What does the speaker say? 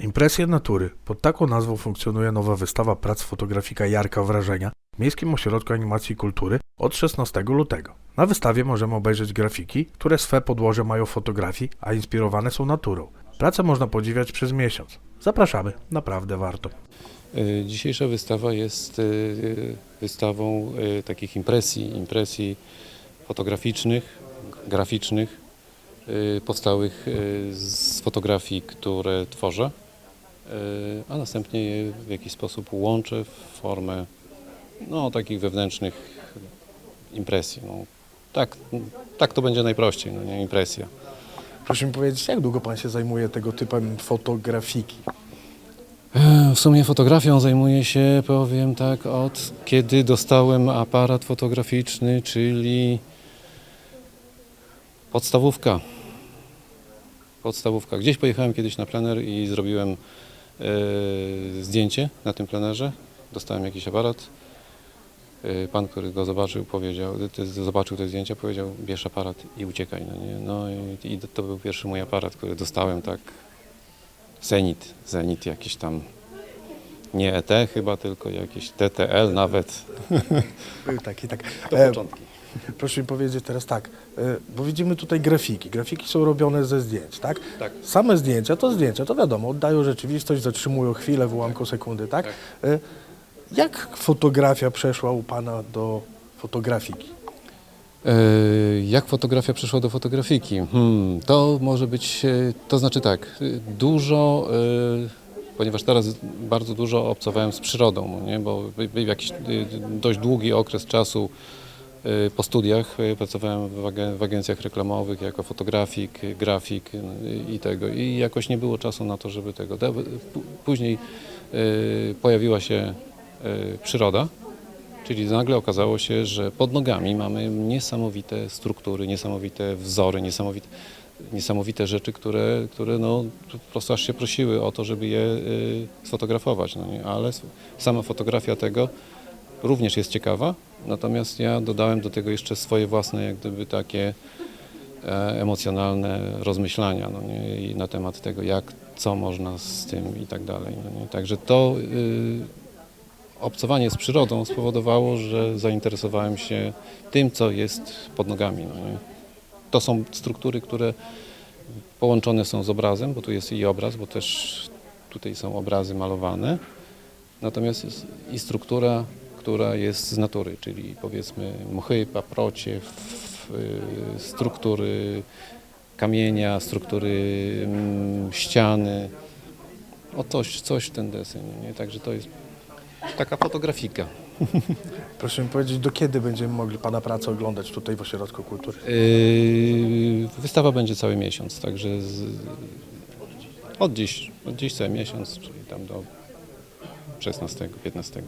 Impresje natury. Pod taką nazwą funkcjonuje nowa wystawa prac fotografika Jarka Wrażenia w Miejskim Ośrodku Animacji i Kultury od 16 lutego. Na wystawie możemy obejrzeć grafiki, które swe podłoże mają fotografii, a inspirowane są naturą. Pracę można podziwiać przez miesiąc. Zapraszamy, naprawdę warto. Y, Dzisiejsza wystawa jest y, wystawą y, takich impresji, impresji fotograficznych, graficznych, powstałych z fotografii, które tworzę, a następnie je w jakiś sposób łączę w formę no, takich wewnętrznych impresji. No, tak, tak to będzie najprościej, no, nie impresja. Proszę mi powiedzieć, jak długo pan się zajmuje tego typem fotografiki? E, W sumie fotografią zajmuję się, powiem tak, od kiedy dostałem aparat fotograficzny, czyli podstawówka. Podstawówka. Gdzieś pojechałem kiedyś na plener i zrobiłem e, zdjęcie na tym plenerze. Dostałem jakiś aparat. E, Pan, który go zobaczył, powiedział, ty- zobaczył te zdjęcia, powiedział, bierz aparat i uciekaj. No, nie? no i, i to był pierwszy mój aparat, który dostałem tak Zenit, Zenit jakiś tam, nie ET chyba, tylko jakiś TTL nawet. Był taki, tak. To E, początki. Proszę mi powiedzieć teraz tak, e, bo widzimy tutaj grafiki. Grafiki są robione ze zdjęć, tak? Tak. Same zdjęcia to zdjęcia, to wiadomo, oddają rzeczywistość, zatrzymują chwilę w ułamku sekundy, tak? Tak. E, Jak fotografia przeszła u Pana do fotografiki? Jak fotografia przyszła do fotografiki? Hmm, to może być, to znaczy tak, dużo, ponieważ teraz bardzo dużo obcowałem z przyrodą, nie? bo by- by jakiś e, dość długi okres czasu e, po studiach e, pracowałem w, agen- w agencjach reklamowych jako fotografik, grafik i tego i jakoś nie było czasu na to, żeby tego. Później pojawiła się przyroda, Czyli nagle okazało się, że pod nogami mamy niesamowite struktury, niesamowite wzory, niesamowite, niesamowite rzeczy, które, które no, po prostu aż się prosiły o to, żeby je y, sfotografować. No nie? Ale sama fotografia tego również jest ciekawa, natomiast ja dodałem do tego jeszcze swoje własne, jak gdyby takie e, emocjonalne rozmyślania no nie? I na temat tego, jak, co można z tym i tak dalej. No nie? Także to y, obcowanie z przyrodą spowodowało, że zainteresowałem się tym, co jest pod nogami. No nie? To są struktury, które połączone są z obrazem, bo tu jest i obraz, bo też tutaj są obrazy malowane. Natomiast jest i struktura, która jest z natury, czyli powiedzmy mchy, paprocie, y, struktury kamienia, struktury mm, ściany. O coś, coś ten deseń, nie? Także to jest taka fotografika. Proszę mi powiedzieć, do kiedy będziemy mogli Pana pracę oglądać tutaj w Ośrodku Kultury? Yy, wystawa będzie cały miesiąc, także z, od dziś, od dziś cały miesiąc, czyli tam do 16, 15.